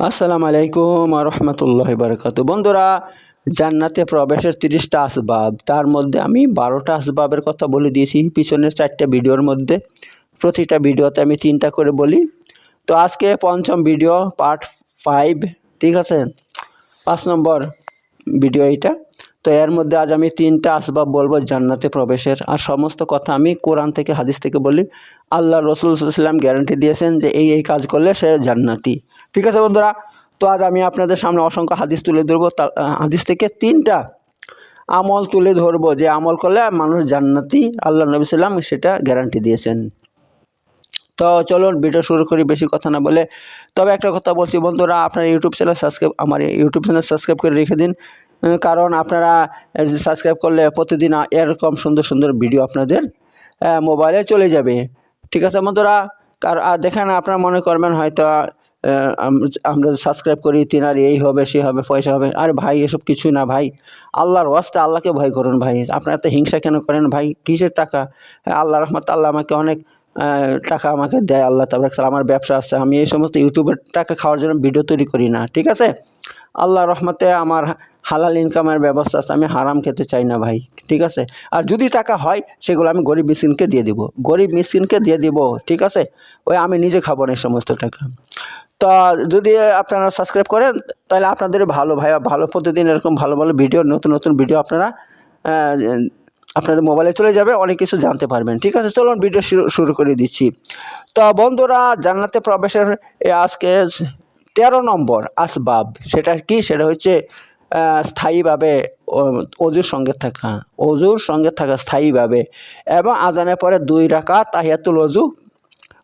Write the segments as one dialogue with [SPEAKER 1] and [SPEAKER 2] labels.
[SPEAKER 1] আসসালামু আলাইকুম রহমতুল্লাহ বারকাত বন্ধুরা, জান্নাতে প্রবেশের তিরিশটা আসবাব, তার মধ্যে আমি বারোটা আসবাবের কথা বলে দিয়েছি। পিছনের চারটা ভিডিওর মধ্যে প্রতিটা ভিডিওতে আমি তিনটা করে বলি। তো আজকে পঞ্চম ভিডিও, পার্ট ফাইভ, ঠিক আছে? পাঁচ নম্বর ভিডিও এইটা। তো এর মধ্যে আজ আমি তিনটা আসবাব বলব জান্নাতে প্রবেশের। আর সমস্ত কথা আমি কোরআন থেকে, হাদিস থেকে বলি। আল্লাহ রসুল সাল্লাম গ্যারান্টি দিয়েছেন যে এই এই কাজ করলে সে জান্নাতি। ঠিক আছে বন্ধুরা? তো আজ আমি আপনাদের সামনে অসংখ্য হাদিস তুলে ধরবো। হাদিস থেকে তিনটা আমল তুলে ধরবো। যে আমল করলে মানুষ জান্নাতি, আল্লাহ নবী সাল্লাম সেটা গ্যারান্টি দিয়েছেন। তো চলুন ভিডিও শুরু করি, বেশি কথা না বলে। তবে একটা কথা বলছি বন্ধুরা, আপনার ইউটিউব চ্যানেল সাবস্ক্রাইব আমার ইউটিউব চ্যানেল সাবস্ক্রাইব করে রেখে দিন। কারণ আপনারা সাবস্ক্রাইব করলে প্রতিদিন এরকম সুন্দর সুন্দর ভিডিও আপনাদের মোবাইলে চলে যাবে। ঠিক আছে বন্ধুরা? কার, আর দেখেন, আপনারা মনে করবেন হয়তো আমরা সাবস্ক্রাইব করি, তিনার এই হবে, সে হবে, পয়সা হবে। আর ভাই, এসব কিছুই না ভাই। আল্লাহর ওয়াস্তে আল্লাহকে ভয় করুন ভাই। আপনারা তো হিংসা কেন করেন ভাই? কিসের টাকা? আল্লাহ রহমত আল্লাহ আমাকে অনেক টাকা আমাকে দেয়, আল্লাহ তাবার আমার ব্যবসা আছে। আমি এই সমস্ত ইউটিউবের টাকা খাওয়ার জন্য ভিডিও তৈরি করি না, ঠিক আছে? আল্লাহ রহমতে আমার হালাল ইনকামের ব্যবস্থা আছে। আমি হারাম খেতে চাই না ভাই, ঠিক আছে? আর যদি টাকা হয়, সেগুলো আমি গরিব মিসকিনকে দিয়ে দিব। গরিব মিসকিনকে দিয়ে দিব, ঠিক আছে? ওই আমি নিজে খাব না এই সমস্ত টাকা। তো যদি আপনারা সাবস্ক্রাইব করেন, তাহলে আপনাদের ভালো ভাই ভালো প্রতিদিন এরকম ভালো ভালো ভিডিও নতুন নতুন ভিডিও আপনারা আপনাদের মোবাইলে চলে যাবে, অনেক কিছু জানতে পারবেন। ঠিক আছে, চলুন ভিডিও শুরু- করে দিচ্ছি। তো বন্ধুরা, জান্নাতে প্রবেশের আজকে তেরো নম্বর আসবাব, সেটা কি? সেটা হচ্ছে স্থায়ীভাবে অজুর সঙ্গে থাকা, অজুর সঙ্গে থাকা স্থায়ীভাবে, এবং আজানের পরে দুই রাখা তাহিয়াতুল অজু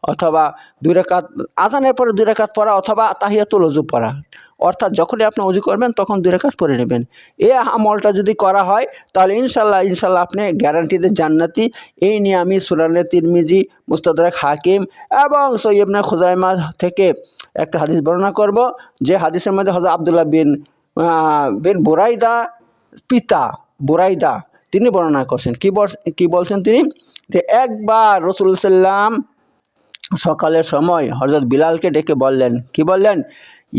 [SPEAKER 1] অথবা দুই রাকাত আজানের পরে দুই রেখাত পড়া অথবা তাহিয়াতুল অজু পড়া। অর্থাৎ যখনই আপনি অজু করবেন, তখন দুই রেখাত পড়ে নেবেন। এই আমলটা যদি করা হয়, তাহলে ইনশাল্লাহ ইনশাল্লাহ আপনি গ্যারান্টিতে জান্নাতি। এই নিয়ে আমি সুরানে তিরমিজি, মুস্তাদরাক হাকিম এবং সৈয়বনা খুজাইমা থেকে একটা হাদিস বর্ণনা করব। যে হাদিসের মধ্যে হজরত আবদুল্লাহ বিন বিন বুরাইদা পিতা, বুরাইদা, তিনি বর্ণনা করছেন। কি বল কি বলছেন তিনি? যে একবার রসুল সাল্লাম সকালের সময় হজরত বিলালকে ডেকে বললেন, কি বললেন?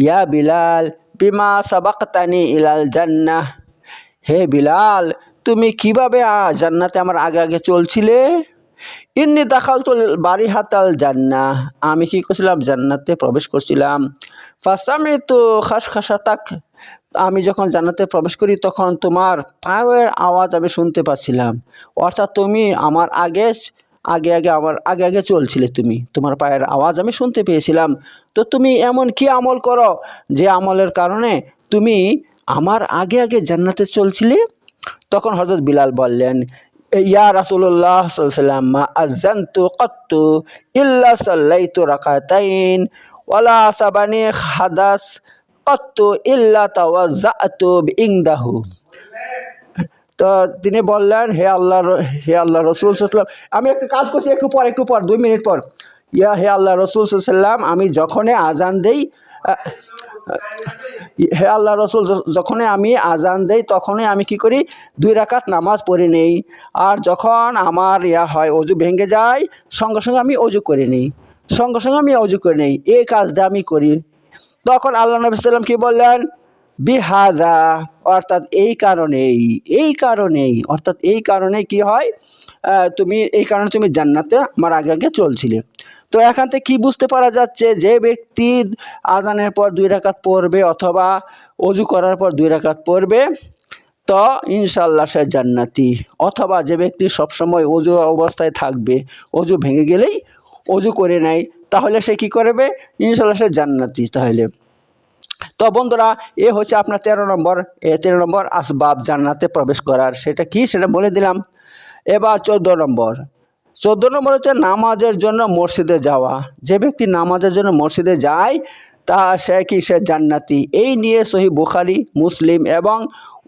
[SPEAKER 1] ইয়া বিলাল, বিমা সাবাকতানি ইলাল জান্নাহ। হে বিলাল, তুমি কীভাবে জান্নাতে আমার আগে আগে চলছিলে? ইন্নি দাখাল চল বাড়ি হাতাল জান্না আমি কি করছিলাম? জান্নাতে প্রবেশ করছিলাম। ফাসামি তো খাস খাসা তাক আমি যখন জান্নাতে প্রবেশ করি, তখন তোমার পায়ের আওয়াজ আমি শুনতে পাচ্ছিলাম। অর্থাৎ তুমি আমার আগে আগে আগে আমার, আগে আগে চলছিলে তুমি। তোমার পায়ের আওয়াজ আমি শুনতে পেয়েছিলাম। তো তুমি এমন কি আমল করো যে আমলের কারণে তুমি আমার আগে আগে জান্নাতে চলছিলে? তখন হজরত বিলাল বললেন, ইয়া রাসুল্লাহ সাল্লাম মা আজান্তু কত্তু ইল্লা সাল্লাইতু রাকাতাইন, ওয়ালা সাবানি হাদাস কত্তু ইল্লা তাওয়াজ্জাতু বিইনদাহু। তো তিনি বললেন, হে আল্লাহ হে আল্লাহ রসুল সাল্লাম আমি একটু কাজ করছি, একটু পর একটু পর, দুই মিনিট পর। ইয়া, হে আল্লাহ রসুল সাল্লাম আমি যখনই আজান দেই হে আল্লাহ রসুল যখনই আমি আজান দেই, তখনই আমি কি করি? দুই রাকাত নামাজ পড়ে নেই। আর যখন আমার ইয়া হয়, অজু ভেঙে যায়, সঙ্গে সঙ্গে আমি অজু করে নিই। সঙ্গে সঙ্গে আমি অজু করে নেই। এই কাজটা আমি করি। তখন আল্লাহ নবী সাল্লাম কি বললেন? বিহাদা, অর্থাৎ এই কারণেই এই কারণেই, অর্থাৎ এই কারণে কি হয়? তুমি, এই কারণে তুমি জান্নাতে আমার আগে আগে চলছিলে। তো এখান থেকে কী বুঝতে পারা যাচ্ছে? যে ব্যক্তি আজানের পর দুই রাকাত পড়বে অথবা অজু করার পর দুই রাকাত পড়বে, তো ইনশাল্লাহ সে জান্নাতি। অথবা যে ব্যক্তি সবসময় অজু অবস্থায় থাকবে, অজু ভেঙে গেলেই অজু করে নেয়, তাহলে সে কি করবে? ইনশাল্লাহ সে জান্নাতি তাহলে। তো বন্ধুরা, এ হচ্ছে আপনার তেরো নম্বর তেরো নম্বর আসবাব জান্নাতে প্রবেশ করার। সেটা কি? সেটা বলে দিলাম। এবার চোদ্দ নম্বর। চোদ্দ নম্বর হচ্ছে নামাজের জন্য মসজিদে যাওয়া। যে ব্যক্তি নামাজের জন্য মসজিদে যায়, তা সে কি? সে জান্নাতি। এই নিয়ে সহি বুখারি, মুসলিম এবং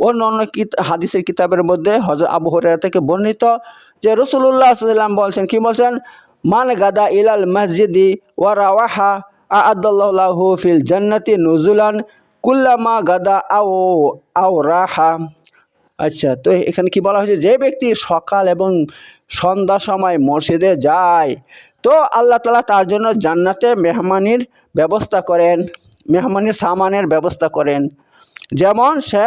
[SPEAKER 1] অন্য অন্য হাদিসের কিতাবের মধ্যে হজরত আবু হরেরা থেকে বর্ণিত যে রসুল্লাহ সাল্লাম বলছেন কি বলছেন? মান গাদা ইলাল মসজিদি ওয়ারাওয়াহা আদাল্লাহু ফিল জান্নাতি নুজুলান কুল্লামা গাদা আও আও রাহা। আচ্ছা তো এখানে কি বলা হয়েছে? যে ব্যক্তি সকাল এবং সন্ধ্যা সময় মসজিদে যায়, তো আল্লাহ তালা তার জন্য জান্নাতে মেহমানির ব্যবস্থা করেন, মেহমানের সামানের ব্যবস্থা করেন। যেমন সে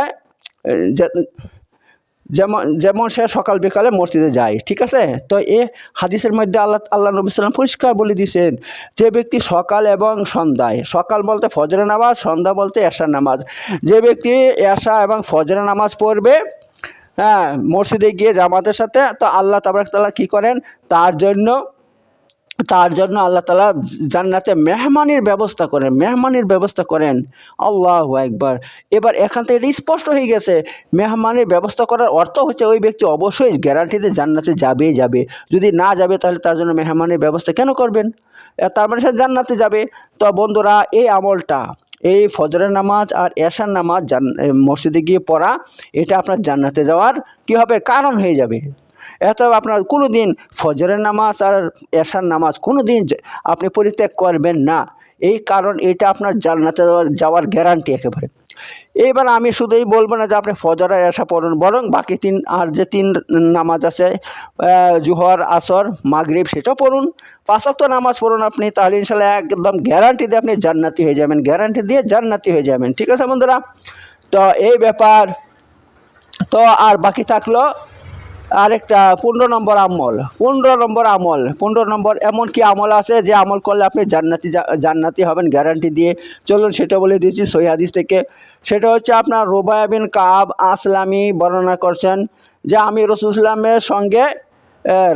[SPEAKER 1] যেমন যেমন সে সকাল বিকালে মসজিদে যায়, ঠিক আছে? তো এ হাদিসের মধ্যে আল্লাহ আল্লাহ নবী সাল্লাম পরিষ্কার বলে দিয়েছেন যে ব্যক্তি সকাল এবং সন্ধ্যায়, সকাল বলতে ফজরে নামাজ, সন্ধ্যা বলতে এশার নামাজ। যে ব্যক্তি এশা এবং ফজরে নামাজ পড়বে হ্যাঁ মসজিদে গিয়ে জামাতের সাথে, তো আল্লাহ তাবারক তাল্লাহ কী করেন? তার জন্য তার জন্য আল্লাহ তালা জান্নাতে মেহমানের ব্যবস্থা করেন, মেহমানের ব্যবস্থা করেন। আল্লাহ একবার এবার এখান থেকে স্পষ্ট হয়ে গেছে, মেহমানের ব্যবস্থা করার অর্থ হচ্ছে ওই ব্যক্তি অবশ্যই গ্যারান্টিতে জান্নাতে যাবেই যাবে। যদি না যাবে তাহলে তার জন্য মেহমানের ব্যবস্থা কেন করবেন? তার মানে সে জান্নাতে যাবে। তো বন্ধুরা, এই আমলটা, এই ফজরের নামাজ আর এশার নামাজ মসজিদে গিয়ে পড়া, এটা আপনার জান্নাতে যাওয়ার কী হবে? কারণ হয়ে যাবে। এত আপনার কোনো দিন ফজরের নামাজ আর এশার নামাজ কোনো দিন আপনি পরিত্যাগ করবেন না। এই কারণ এটা আপনার জান্নাতে যাওয়ার- গ্যারান্টি একেবারে। এইবার আমি শুধুই বলব না যে আপনি ফজর আর এশা পড়ুন, বরং বাকি তিন আর যে তিন নামাজ আছে জুহর, আসর, মাগরিব সেটাও পড়ুন। পাঁচক নামাজ পড়ুন আপনি, তাহলে ইনশাল্লাহ একদম গ্যারান্টি দিয়ে আপনি জান্নাতি হয়ে যাবেন গ্যারান্টি দিয়ে জান্নাতি হয়ে যাবেন। ঠিক আছে বন্ধুরা? তো এই ব্যাপার। তো আর বাকি থাকল আরেকটা, পনেরো নম্বর আমল, পনেরো নম্বর আমল, পনেরো নম্বর এমন কি আমল আছে যে আমল করলে আপনি জান্নাতি জান্নাতি হবেন গ্যারান্টি দিয়ে। চলুন সেটা বলে দিয়েছি সহি হাদিস থেকে। সেটা হচ্ছে আপনার রোবায়া বিন কাব আসলামি বর্ণনা করছেন যে আমি রসুলামের সঙ্গে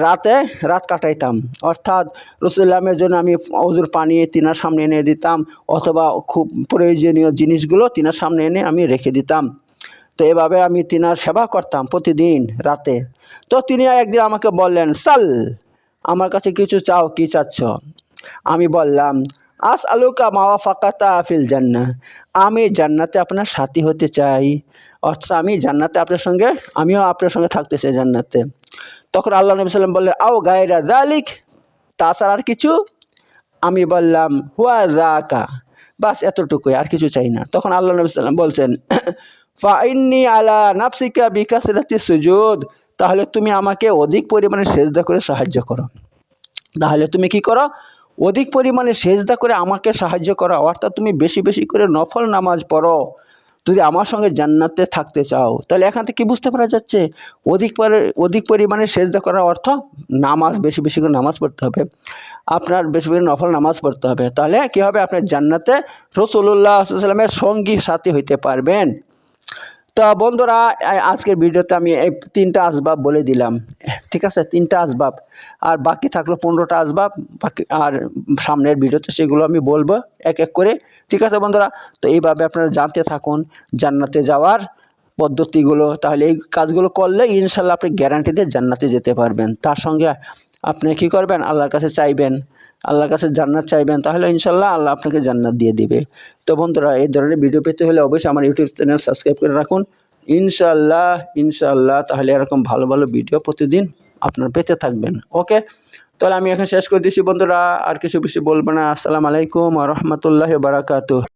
[SPEAKER 1] রাতে রাত কাটাইতাম। অর্থাৎ রসুল্লামের জন্য আমি অজুর পানি তিনার সামনে এনে দিতাম অথবা খুব প্রয়োজনীয় জিনিসগুলো তিনার সামনে এনে আমি রেখে দিতাম। তো এভাবে আমি তিনার সেবা করতাম প্রতিদিন রাতে। তো তিনি একদিন আমাকে বললেন, সাল, আমার কাছে কিছু চাও, কি চাচ্ছ? আমি বললাম, আস আলুকা মাওয়া ফাকাতা আফিল জান্না আমি জান্নাতে আপনার সাথী হতে চাই। অর্থাৎ আমি জান্নাতে আপনার সঙ্গে, আমিও আপনার সঙ্গে থাকতে চাই জান্নাতে। তখন আল্লাহ নবী সাল্লাম বললেন, আও গায়রা দালিক তাছাড়া আর কিছু? আমি বললাম, হুয়া জাকা বাস এতটুকুই, আর কিছু চাই না। তখন আল্লাহ নবী সাল্লাম বলছেন ফাইন্নি আলা নাফসিকা বিকাশরাতি সুজুদ। তাহলে তুমি আমাকে অধিক পরিমাণে সেজদা করে সাহায্য করো। তাহলে তুমি কি করো? অধিক পরিমাণে সেজদা করে আমাকে সাহায্য করো। অর্থাৎ তুমি বেশি বেশি করে নফল নামাজ পড়ো। যদি আমার সঙ্গে জান্নাতে থাকতে চাও, তাহলে এখান থেকে কি বুঝতে পারা যাচ্ছে? অধিক অধিক পরিমাণে সেজদা করার অর্থ নামাজ, বেশি বেশি করে নামাজ পড়তে হবে। আপনার বেশি বেশি নফল নামাজ পড়তে হবে। তাহলে কী হবে? আপনার জান্নাতে রসুল্লাহ সাল্লামের সঙ্গী সাথী হইতে পারবেন। তো বন্ধুরা আজকের ভিডিওতে আমি এই তিনটা আসবাব বলে দিলাম। ঠিক আছে? তিনটা আসবাব। আর বাকি থাকল পনেরোটা আসবাব। বাকি, আর সামনের ভিডিওতে সেগুলো আমি বলব এক এক করে। ঠিক আছে বন্ধুরা? তো এইভাবে আপনারা জানতে থাকুন, জান্নাতে যাওয়ার পদ্ধতিগুলো। তাহলে এই কাজগুলো করলে ইনশাল্লাহ আপনি গ্যারান্টি দিয়ে জান্নাতে যেতে পারবেন। তার সঙ্গে আপনি কি করবেন? আল্লাহর কাছে চাইবেন আল্লাহর কাছে জান্নাত চাইবেন, তাহলে ইনশাল্লাহ আল্লাহ আপনাকে জান্নাত দিয়ে দিবে। তো বন্ধুরা, এই ধরনের ভিডিও পেতে হলে অবশ্যই আমার ইউটিউব চ্যানেল সাবস্ক্রাইব করে রাখুন। ইনশাল্লাহ ইনশাল্লাহ তাহলে এরকম ভালো ভালো ভিডিও প্রতিদিন আপনার পেতে থাকবেন। ওকে তাহলে আমি এখন শেষ করে দিচ্ছি বন্ধুরা, আর কিছু বেশি বলব না। আসসালামু আলাইকুম রহমতুল্লাহ বারাকাতু